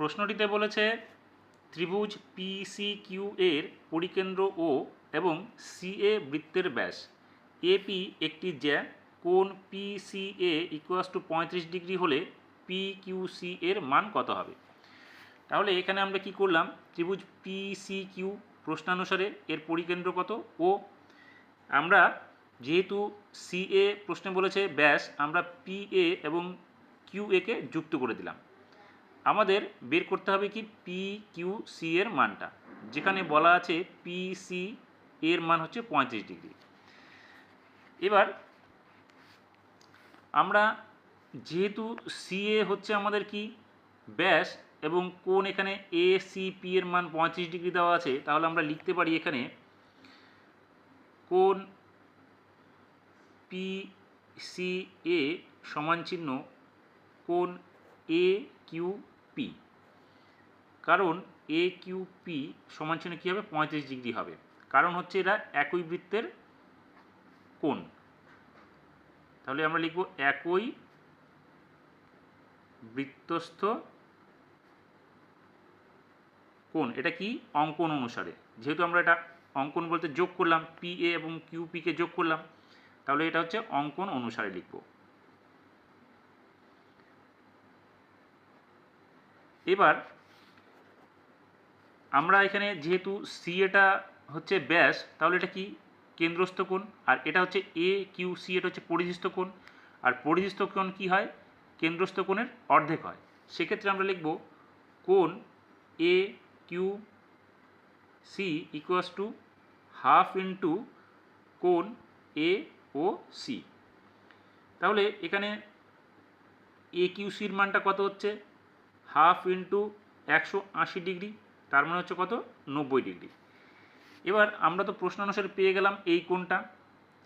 প্রশ্নটিতে বলেছে, ত্রিভুজ পিসি কিউ এর পরিকেন্দ্র ও এবং সিএ বৃত্তের ব্যাস। এপি একটি জ্যা কোণ পিসিএ ইকুয়াস টু পঁয়ত্রিশ ডিগ্রি হলে পি কিউ সি এর মান কত হবে? তাহলে এখানে আমরা কি করলাম, ত্রিভুজ পিসি কিউ প্রশ্নানুসারে এর পরিকেন্দ্র কত? ও, আমরা যেহেতু সিএ প্রশ্নে বলেছে ব্যাস, আমরা পিএ এবং কিউ একে যুক্ত করে দিলাম। আমাদের বের করতে হবে কি পি কিউ সি এর মানটা। যেখানে বলা আছে পি সি এর মান হচ্ছে পঁয়ত্রিশ ডিগ্রি। এবার আমরা যেহেতু সিএ হচ্ছে আমাদের কি? ব্যাস, এবং কোন এখানে এ সি পি এর মান পঁয়ত্রিশ ডিগ্রি দেওয়া আছে, তাহলে আমরা লিখতে পারি এখানে কোন পি সি এ সমান চিহ্ন কোন এ কিউ পি কারণ এ কিউ পি সমান চিহ্ন কী হবে? পঁয়ত্রিশ ডিগ্রি হবে। কারণ হচ্ছে এরা একই বৃত্তের কোণ। তাহলে আমরা লিখব একই বৃত্তস্থ কোণ। এটা কি? অঙ্কন অনুসারে। যেহেতু আমরা এটা অঙ্কন বলতে যোগ করলাম পি এ এবং কিউ পিকে যোগ করলাম, তাহলে এটা হচ্ছে অঙ্কন অনুসারে লিখব। এবার আমরা এখানে যেহেতু সি এটা হচ্ছে ব্যাস, তাহলে এটা কি? কেন্দ্রস্থ কোণ। আর এটা হচ্ছে এ কিউ সি এটা হচ্ছে পরিধিস্থ কোণ। আর পরিধিস্থ কোণ কি হয়? কেন্দ্রস্থ কোণের অর্ধেক হয়। সেক্ষেত্রে আমরা লিখব কোণ A Q C equals to half into কোণ এ ও সি তাহলে এখানে এ কিউ সির মানটা কত হচ্ছে? হাফ ইন্টু একশো আশি ডিগ্রি, তার মানে হচ্ছে কত? নব্বই ডিগ্রি। এবার আমরা তো প্রশ্ন অনুসারে পেয়ে গেলাম এই কোণটা,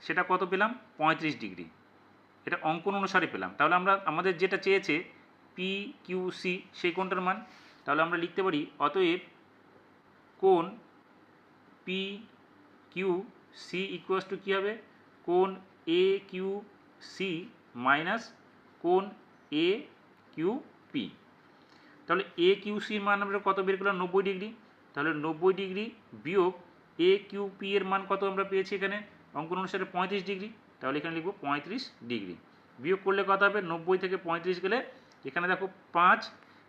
সেটা কত পেলাম? পঁয়ত্রিশ ডিগ্রি। এটা অঙ্কন অনুসারে পেলাম। তাহলে আমরা, আমাদের যেটা চেয়েছে পি কিউ সি সেই কোণটার মান, তাহলে আমরা লিখতে পারি, অতএব কোণ P Q C equals to কী হবে? কোণ এ কিউ সি মাইনাস কোণ এ কিউ পি তাহলে এ কিউ সির মান আমরা কত বের করলাম? নব্বই ডিগ্রি। তাহলে নব্বই ডিগ্রি বিয়োগ এ কিউ পি এর মান কত আমরা পেয়েছি এখানে? অঙ্কন অনুসারে পঁয়ত্রিশ ডিগ্রি। তাহলে এখানে লিখব পঁয়ত্রিশ ডিগ্রি। বিয়োগ করলে কত হবে? নব্বই থেকে পঁয়ত্রিশ গেলে এখানে দেখো পাঁচ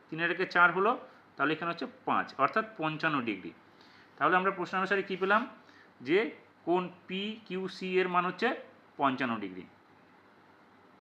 তিনের রেখে চার হলো, তাহলে এখানে হচ্ছে পাঁচ, অর্থাৎ পঞ্চান্ন ডিগ্রি। তাহলে আমরা প্রশ্ন অনুসারে কী পেলাম? যে কোন পি কিউ সি এর মান হচ্ছে পঞ্চান্ন ডিগ্রি।